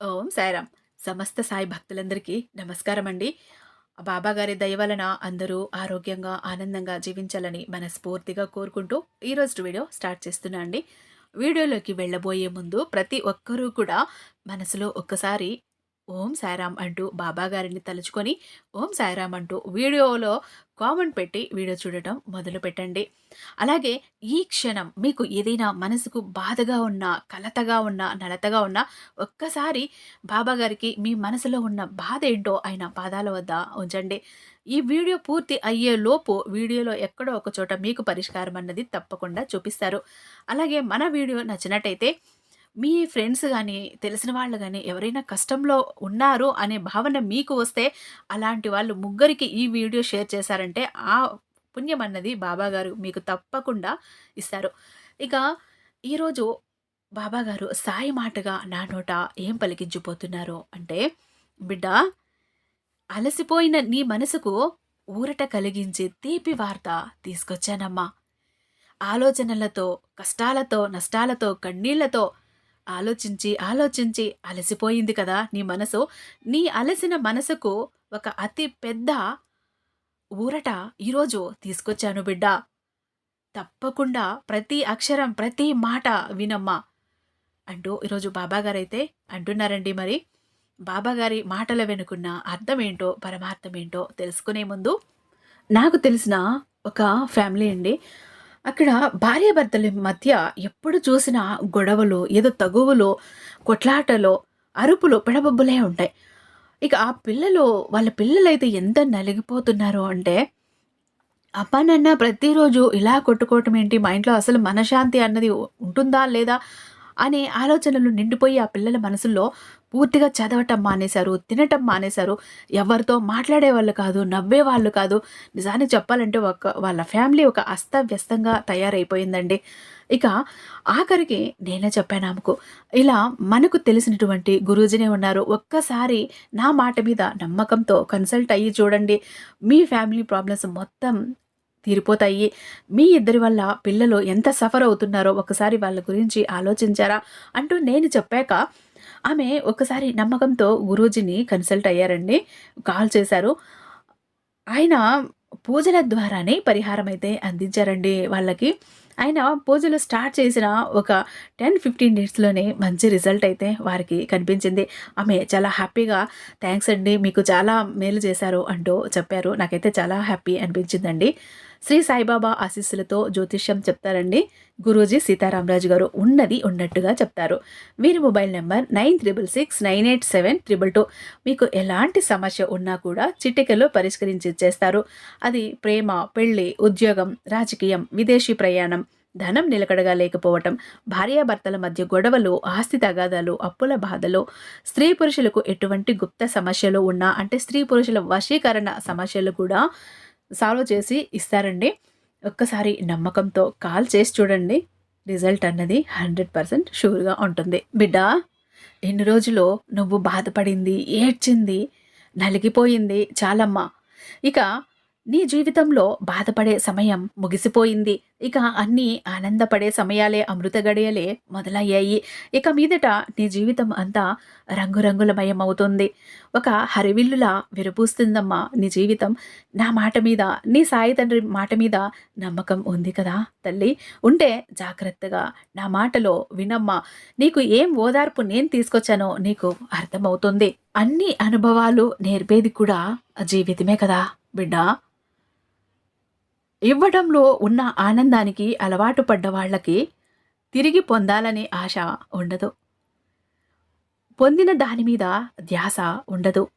ఓం సాయిరామ్ సమస్త సాయి భక్తులందరికీ నమస్కారం అండి బాబాగారి దయ వలన అందరూ ఆరోగ్యంగా ఆనందంగా జీవించాలని మనస్ఫూర్తిగా కోరుకుంటూ ఈరోజు వీడియో స్టార్ట్ చేస్తున్నా అండి. వీడియోలోకి వెళ్ళబోయే ముందు ప్రతి ఒక్కరూ కూడా మనసులో ఒక్కసారి ఓం సాయిరామ్ అంటూ బాబాగారిని తలుచుకొని ఓం సాయిరామ్ అంటూ వీడియోలో కామెంట్ పెట్టి వీడియో చూడటం మొదలు పెట్టండి. అలాగే ఈ క్షణం మీకు ఏదైనా మనసుకు బాధగా ఉన్నా కలతగా ఉన్నా నలతగా ఉన్నా ఒక్కసారి బాబాగారికి మీ మనసులో ఉన్న బాధ ఏంటో ఆయన పాదాల వద్ద ఉంచండి. ఈ వీడియో పూర్తి అయ్యే లోపు వీడియోలో ఎక్కడో ఒక చోట మీకు పరిష్కారం అన్నది తప్పకుండా చూపిస్తారు. అలాగే మన వీడియో నచ్చినట్టయితే మీ ఫ్రెండ్స్ కానీ తెలిసిన వాళ్ళు కానీ ఎవరైనా కష్టంలో ఉన్నారు అనే భావన మీకు వస్తే, అలాంటి వాళ్ళు ముగ్గురికి ఈ వీడియో షేర్ చేశారంటే, ఆ పుణ్యం అన్నది బాబాగారు మీకు తప్పకుండా ఇస్తారు. ఇక ఈరోజు బాబాగారు సాయి మాటగా నా నోట ఏం పలికించిపోతున్నారు అంటే, బిడ్డ అలసిపోయిన నీ మనసుకు ఊరట కలిగించి తీపి వార్త తీసుకొచ్చానమ్మా. ఆలోచనలతో, కష్టాలతో, నష్టాలతో, కన్నీళ్ళతో ఆలోచించి ఆలోచించి అలసిపోయింది కదా నీ మనసు. నీ అలసిన మనసుకు ఒక అతి పెద్ద ఊరట ఈరోజు తీసుకొచ్చాను బిడ్డ. తప్పకుండా ప్రతి అక్షరం ప్రతి మాట వినమ్మా అంటూ ఈరోజు బాబాగారైతే అంటున్నారండి మరి. బాబాగారి మాటల వెనుకున్న అర్థం ఏంటో పరమార్థమేంటో తెలుసుకునే ముందు నాకు తెలిసిన ఒక ఫ్యామిలీ అండి. అక్కడ భార్యాభర్తల మధ్య ఎప్పుడు చూసినా గొడవలు ఏదో తగువులు కొట్లాటలో అరుపులు పిడబబ్బులే ఉంటాయి. ఇక ఆ పిల్లలు వాళ్ళ పిల్లలైతే ఎంత నలిగిపోతున్నారో అంటే అప్పనన్న ప్రతిరోజు ఇలా కొట్టుకోవటం ఏంటి? మా ఇంట్లో అసలు మనశాంతి అన్నది ఉంటుందా లేదా? అనే ఆలోచనలు నిండిపోయి ఆ పిల్లల మనసుల్లో పూర్తిగా చదవటం మానేశారు తినటం మానేశారు ఎవరితో మాట్లాడేవాళ్ళు కాదు నవ్వేవాళ్ళు కాదు. నిజాన్ని చెప్పాలంటే ఒక వాళ్ళ ఫ్యామిలీ ఒక అస్తవ్యస్తంగా తయారైపోయిందండి. ఇక ఆఖరికి నేనే చెప్పాను ఆమెకు ఇలా మనకు తెలిసినటువంటి గురూజీనే ఉన్నారు. ఒక్కసారి నా మాట మీద నమ్మకంతో కన్సల్ట్ అయ్యి చూడండి. మీ ఫ్యామిలీ ప్రాబ్లమ్స్ మొత్తం తీరిపోతాయి. మీ ఇద్దరి వల్ల పిల్లలు ఎంత సఫర్ అవుతున్నారో ఒకసారి వాళ్ళ గురించి ఆలోచించారా? అంటూ నేను చెప్పాక ఆమె ఒకసారి నమ్మకంతో గురూజీని కన్సల్ట్ అయ్యారండి. కాల్ చేశారు. ఆయన పూజల ద్వారానే పరిహారం అయితే అందించారండి వాళ్ళకి. ఆయన పూజలు స్టార్ట్ చేసిన ఒక టెన్ ఫిఫ్టీన్ డేస్లోనే మంచి రిజల్ట్ అయితే వారికి కనిపించింది. ఆమె చాలా హ్యాపీగా థ్యాంక్స్ అండి మీకు చాలా మేలు చేశారు అంటూ చెప్పారు. నాకైతే చాలా హ్యాపీ అనిపించిందండి. శ్రీ సాయిబాబా ఆశీస్సులతో జ్యోతిష్యం చెప్తారండి. గురూజీ సీతారామరాజు గారు ఉన్నది ఉన్నట్టుగా చెప్తారు. వీరి mobile number nine triple six nine eight seven triple two. మీకు ఎలాంటి సమస్య ఉన్నా కూడా చిటికలో పరిష్కరించి ఇచ్చేస్తారు. అది ప్రేమ పెళ్ళి ఉద్యోగం రాజకీయం విదేశీ ప్రయాణం ధనం నిలకడగా లేకపోవటం భార్యాభర్తల మధ్య గొడవలు ఆస్తి తగాదాలు అప్పుల బాధలు. స్త్రీ పురుషులకు ఎటువంటి గుప్త సమస్యలు ఉన్నా అంటే స్త్రీ పురుషుల వశీకరణ సమస్యలు కూడా సాల్వ్ చేసి ఇస్తారండి. ఒక్కసారి నమ్మకంతో కాల్ చేసి చూడండి. రిజల్ట్ అన్నది హండ్రెడ్ పర్సెంట్ షూర్గా ఉంటుంది. బిడ్డ ఎన్ని రోజులు నువ్వు బాధపడింది ఏడ్చింది నలిగిపోయింది చాలమ్మా. ఇక నీ జీవితంలో బాధపడే సమయం ముగిసిపోయింది. ఇక అన్నీ ఆనందపడే సమయాలే అమృత గడియలే మొదలయ్యాయి. ఇక మీదట నీ జీవితం అంతా రంగురంగులమయం అవుతుంది ఒక హరివిల్లులా విరపూస్తుందమ్మా నీ జీవితం. నా మాట మీద నీ సాయి తండ్రి మాట మీద నమ్మకం ఉంది కదా తల్లి. ఉంటే జాగ్రత్తగా నా మాటలో వినమ్మా. నీకు ఏం ఓదార్పు నేను తీసుకొచ్చానో నీకు అర్థమవుతుంది. అన్ని అనుభవాలు నేర్పేది కూడా జీవితమే కదా బిడ్డ. ఇవ్వడంలో ఉన్న ఆనందానికి అలవాటు పడ్డ వాళ్ళకి తిరిగి పొందాలనే ఆశ ఉండదు. పొందిన దాని మీద ధ్యాస ఉండదు.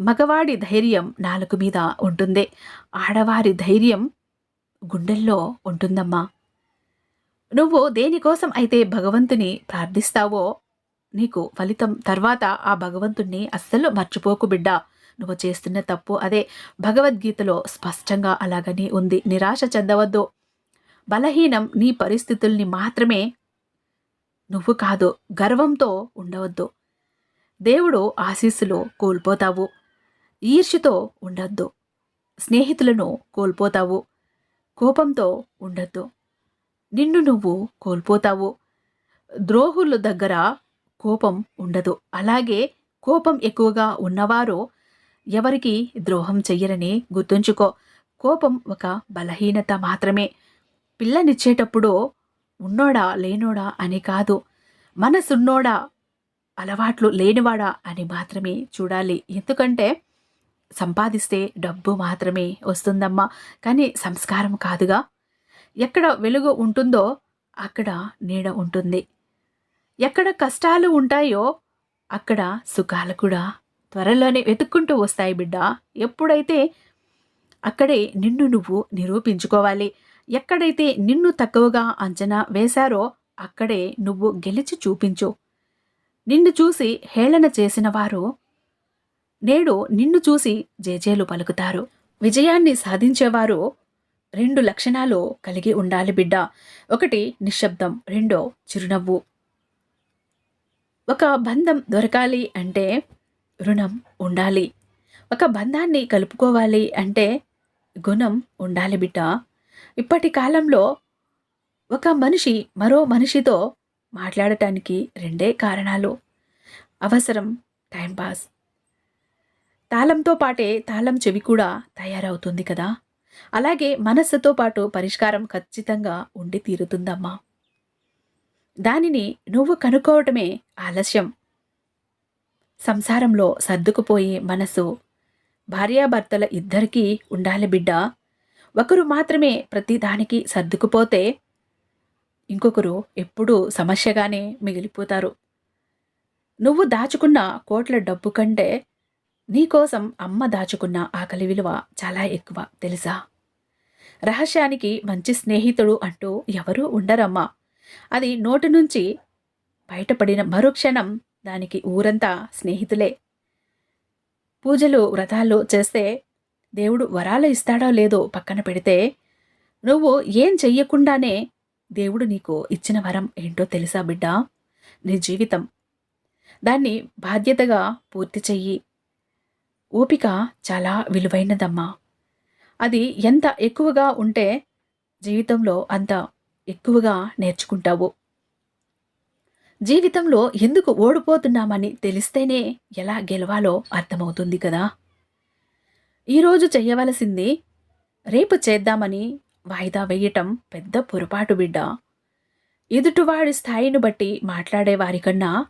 మగవాడి ధైర్యం నాలుగు మీద ఉంటుంది. ఆడవారి ధైర్యం గుండెల్లో ఉంటుందమ్మా. నువ్వు దేనికోసం అయితే భగవంతుని ప్రార్థిస్తావో నీకు ఫలితం తర్వాత ఆ భగవంతుణ్ణి అస్సలు మర్చిపోకు బిడ్డా. నువ్వు చేస్తున్న తప్పు అదే భగవద్గీతలో స్పష్టంగా అలాగని ఉంది. నిరాశ చెందవద్దు. బలహీనం నీ పరిస్థితుల్ని మాత్రమే నువ్వు కాదు గర్వంతో ఉండవద్దు. దేవుడు ఆశీస్సులు కోల్పోతావు. ఈర్ష్యతో ఉండొద్దు. స్నేహితులను కోల్పోతావు. కోపంతో ఉండొద్దు. నిన్ను నువ్వు కోల్పోతావు. ద్రోహుల దగ్గర కోపం ఉండదు. అలాగే కోపం ఎక్కువగా ఉన్నవారు ఎవరికి ద్రోహం చెయ్యరని గుర్తుంచుకో. కోపం ఒక బలహీనత మాత్రమే. పిల్లనిచ్చేటప్పుడు ఉన్నోడా లేనోడా అని కాదు. మనసున్నోడా అలవాట్లు లేనివాడా అని మాత్రమే చూడాలి. ఎందుకంటే సంపాదిస్తే డబ్బు మాత్రమే వస్తుందమ్మా. కానీ సంస్కారం కాదుగా. ఎక్కడ వెలుగు ఉంటుందో అక్కడ నీడ ఉంటుంది. ఎక్కడ కష్టాలు ఉంటాయో అక్కడ సుఖాలు కూడా త్వరలోనే వెతుక్కుంటూ వస్తాయి బిడ్డ. ఎప్పుడైతే అక్కడే నిన్ను నువ్వు నిరూపించుకోవాలి ఎక్కడైతే నిన్ను తక్కువగా అంచనా వేశారో అక్కడే నువ్వు గెలిచి చూపించు. నిన్ను చూసి హేళన చేసిన వారు నేడు నిన్ను చూసి జేజేలు పలుకుతారు. విజయాన్ని సాధించేవారు రెండు లక్షణాలు కలిగి ఉండాలి బిడ్డ. ఒకటి నిశ్శబ్దం రెండో చిరునవ్వు. ఒక బంధం దొరకాలి అంటే రుణం ఉండాలి. ఒక బంధాన్ని కలుపుకోవాలి అంటే గుణం ఉండాలి బిడ్డ. ఇప్పటి కాలంలో ఒక మనిషి మరో మనిషితో మాట్లాడటానికి రెండే కారణాలు. అవసరం టైంపాస్ తాళంతో పాటే తాళం చెవి కూడా తయారవుతుంది కదా. అలాగే మనస్సుతో పాటు పరిష్కారం ఖచ్చితంగా ఉండి తీరుతుందమ్మా. దానిని నువ్వు కనుక్కోవటమే ఆలస్యం. సంసారంలో సర్దుకుపోయే మనసు భార్యాభర్తల ఇద్దరికీ ఉండాలి బిడ్డ. ఒకరు మాత్రమే ప్రతిదానికి సర్దుకుపోతే ఇంకొకరు ఎప్పుడూ సమస్యగానే మిగిలిపోతారు. నువ్వు దాచుకున్న కోట్ల డబ్బు కంటే నీకోసం అమ్మ దాచుకున్న ఆకలి విలువ చాలా ఎక్కువ తెలుసా? రహస్యానికి మంచి స్నేహితుడు అంటూ ఎవరూ ఉండరమ్మా. అది నోటి నుంచి బయటపడిన మరుక్షణం దానికి ఊరంతా స్నేహితులే. పూజలు వ్రతాలు చేస్తే దేవుడు వరాలు ఇస్తాడో లేదో పక్కన పెడితే నువ్వు ఏం చెయ్యకుండానే దేవుడు నీకు ఇచ్చిన వరం ఏంటో తెలుసా బిడ్డ? నీ జీవితం. దాన్ని బాధ్యతగా పూర్తి చెయ్యి. ఓపిక చాలా విలువైనదమ్మా. అది ఎంత ఎక్కువగా ఉంటే జీవితంలో అంత ఎక్కువగా నేర్చుకుంటావు. జీవితంలో ఎందుకు ఓడిపోతున్నామని తెలిస్తేనే ఎలా గెలవాలో అర్థమవుతుంది కదా. ఈరోజు చెయ్యవలసింది రేపు చేద్దామని వాయిదా వేయటం పెద్ద పొరపాటు బిడ్డ. ఎదుటివాడి స్థాయిని బట్టి మాట్లాడేవారికన్నా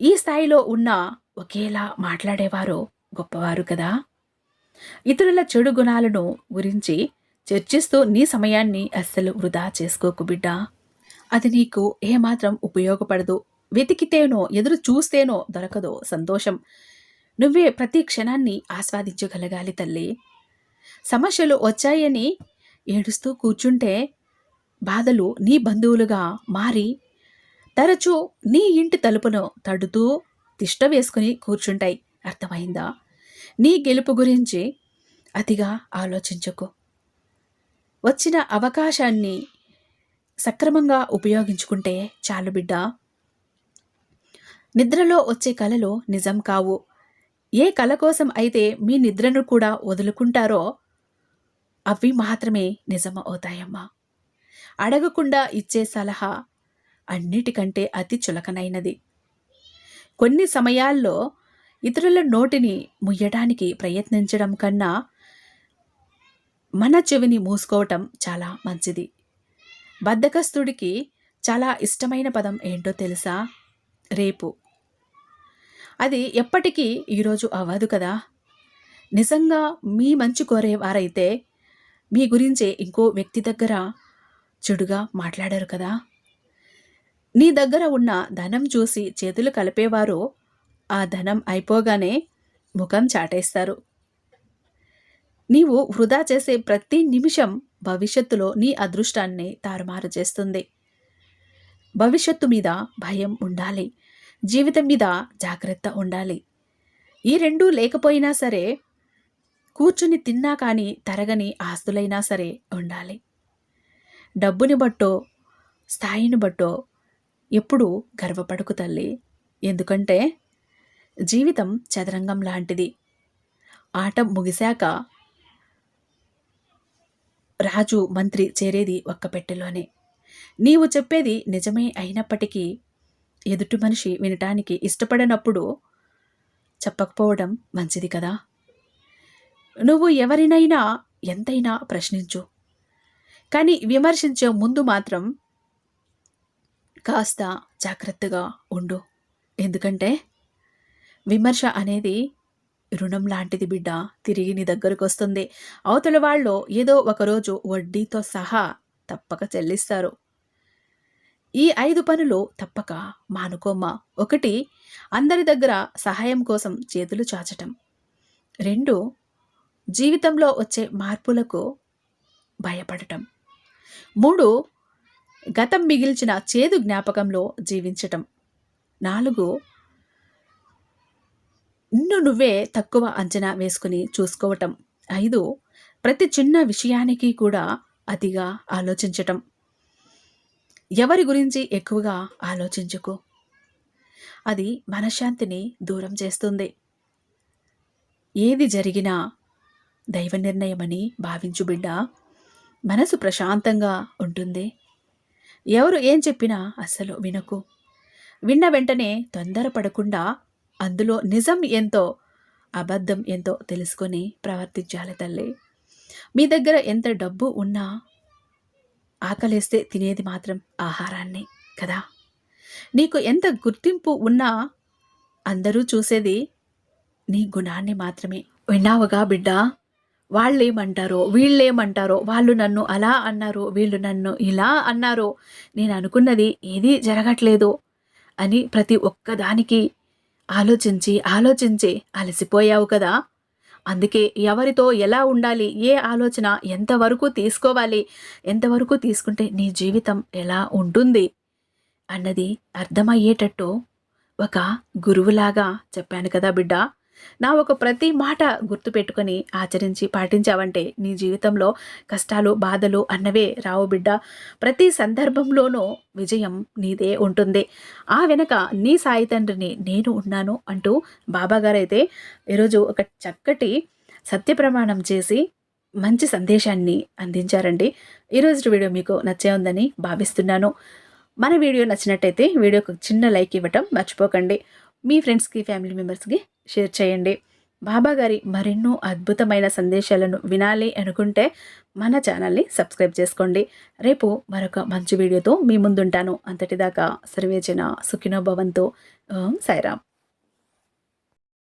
ఈ స్థాయిలో ఉన్న ఒకేలా మాట్లాడేవారు గొప్పవారు కదా. ఇతరుల చెడు గుణాలను గురించి చర్చిస్తూ నీ సమయాన్ని అస్సలు వృధా చేసుకోకు బిడ్డా. అది నీకు ఏమాత్రం ఉపయోగపడదు. వెతికితేనో ఎదురు చూస్తేనో దొరకదో సంతోషం. నువ్వే ప్రతి క్షణాన్ని ఆస్వాదించగలగాలి తల్లి. సమస్యలు వచ్చాయని ఏడుస్తూ కూర్చుంటే బాధలు నీ బంధువులుగా మారి తరచూ నీ ఇంటి తలుపును తడుతూ తిష్ట వేసుకుని కూర్చుంటాయి. అర్థమైందా? నీ గెలుపు గురించి అతిగా ఆలోచించకు. వచ్చిన అవకాశాన్ని సక్రమంగా ఉపయోగించుకుంటే చాలు బిడ్డ. నిద్రలో వచ్చే కళలు నిజం కావు. ఏ కళ కోసం అయితే మీ నిద్రను కూడా వదులుకుంటారో అవి మాత్రమే నిజం అవుతాయమ్మా. అడగకుండా ఇచ్చే సలహా అన్నిటికంటే అతి చులకనైనది. కొన్ని సమయాల్లో ఇతరుల నోటిని ముయ్యడానికి ప్రయత్నించడం కన్నా మన చెవిని మూసుకోవటం చాలా మంచిది. బద్ధకస్తుడికి చాలా ఇష్టమైన పదం ఏంటో తెలుసా? రేపు. అది ఎప్పటికీ ఈరోజు అవ్వదు కదా? నిజంగా మీ మంచి కోరేవారైతే మీ గురించి ఇంకో వ్యక్తి దగ్గర చెడుగా మాట్లాడారు కదా? నీ దగ్గర ఉన్న ధనం చూసి చేతులు కలిపేవారు ఆ ధనం అయిపోగానే ముఖం చాటేస్తారు. నీవు వృధా చేసే ప్రతి నిమిషం భవిష్యత్తులో నీ అదృష్టాన్ని తారుమారు చేస్తుంది. భవిష్యత్తు మీద భయం ఉండాలి. జీవితం మీద జాగ్రత్త ఉండాలి. ఈ రెండూ లేకపోయినా సరే కూర్చుని తిన్నా కానీ తరగని ఆస్తులైనా సరే ఉండాలి. డబ్బుని బట్టో స్థాయిని బట్టో ఎప్పుడూ గర్వపడుకు తల్లి. ఎందుకంటే జీవితం చదరంగం లాంటిది. ఆట ముగిశాక రాజు మంత్రి చేరేది ఒక్క పెట్టెలోనే. నీవు చెప్పేది నిజమే అయినప్పటికీ ఎదుటి మనిషి వినటానికి ఇష్టపడనప్పుడు చెప్పకపోవడం మంచిది కదా? నువ్వు ఎవరినైనా ఎంతైనా ప్రశ్నించు. కానీ విమర్శించే ముందు మాత్రం కాస్త జాగ్రత్తగా ఉండు. ఎందుకంటే విమర్శ అనేది రుణం లాంటిది బిడ్డ తిరిగి నీ దగ్గరకు వస్తుంది అవతల వాళ్ళు ఏదో ఒకరోజు వడ్డీతో సహా తప్పక చెల్లిస్తారు. ఈ ఐదు పనులు తప్పక మానుకోమ్మా. ఒకటి అందరి దగ్గర సహాయం కోసం చేతులు చాచటం. రెండు జీవితంలో వచ్చే మార్పులకు భయపడటం. మూడు గతం మిగిల్చిన చేదు జ్ఞాపకంలో జీవించటం. నాలుగు నిన్ను నువ్వే తక్కువ అంచనా వేసుకుని చూసుకోవటం. ఐదు ప్రతి చిన్న విషయానికి కూడా అతిగా ఆలోచించటం. ఎవరి గురించి ఎక్కువగా ఆలోచించుకో? అది మనశ్శాంతిని దూరం చేస్తుంది. ఏది జరిగినా దైవ నిర్ణయమని భావించు బిడ్డ. మనసు ప్రశాంతంగా ఉంటుంది. ఎవరు ఏం చెప్పినా అస్సలు వినకు. విన్న వెంటనే తొందరపడకుండా అందులో నిజం ఎంతో అబద్ధం ఎంతో తెలుసుకొని ప్రవర్తించాలి తల్లి. మీ దగ్గర ఎంత డబ్బు ఉన్నా ఆకలేస్తే తినేది మాత్రం ఆహారాన్ని కదా. నీకు ఎంత గుర్తింపు ఉన్నా అందరూ చూసేది నీ గుణాన్ని మాత్రమే. విన్నావుగా బిడ్డ? వాళ్ళేమంటారో వీళ్ళేమంటారో వాళ్ళు నన్ను అలా అన్నారు వీళ్ళు నన్ను ఇలా అన్నారు నేను అనుకున్నది ఏదీ జరగట్లేదు అని ప్రతి ఒక్కదానికి ఆలోచించి ఆలోచించి అలసిపోయావు కదా? అందుకే ఎవరితో ఎలా ఉండాలి ఏ ఆలోచన ఎంతవరకు తీసుకోవాలి ఎంతవరకు తీసుకుంటే నీ జీవితం ఎలా ఉంటుంది అన్నది అర్థమయ్యేటట్టు ఒక గురువులాగా చెప్పాను కదా బిడ్డ. నా ఒక ప్రతి మాట గుర్తుపెట్టుకొని ఆచరించి పాటించావంటే నీ జీవితంలో కష్టాలు బాధలు అన్నవే రావు బిడ్డ. ప్రతి సందర్భంలోనూ విజయం నీదే ఉంటుంది. ఆ వెనక నీ సాయి తండ్రిని నేను ఉన్నాను అంటూ బాబాగారైతే ఈరోజు ఒక చక్కటి సత్య ప్రమాణం చేసి మంచి సందేశాన్ని అందించారండి. ఈరోజు వీడియో మీకు నచ్చే ఉందని భావిస్తున్నాను. మన వీడియో నచ్చినట్టయితే వీడియోకి చిన్న లైక్ ఇవ్వటం మర్చిపోకండి. మీ ఫ్రెండ్స్కి ఫ్యామిలీ మెంబర్స్కి షేర్ చేయండి. బాబా గారి మరెన్నో అద్భుతమైన సందేశాలను వినాలి అనుకుంటే మన ఛానల్ని సబ్స్క్రైబ్ చేసుకోండి. రేపు మరొక మంచి వీడియోతో మీ ముందుంటాను. అంతటిదాకా సర్వేజన సుఖినో భవంతో. ఓం సాయిరామ్.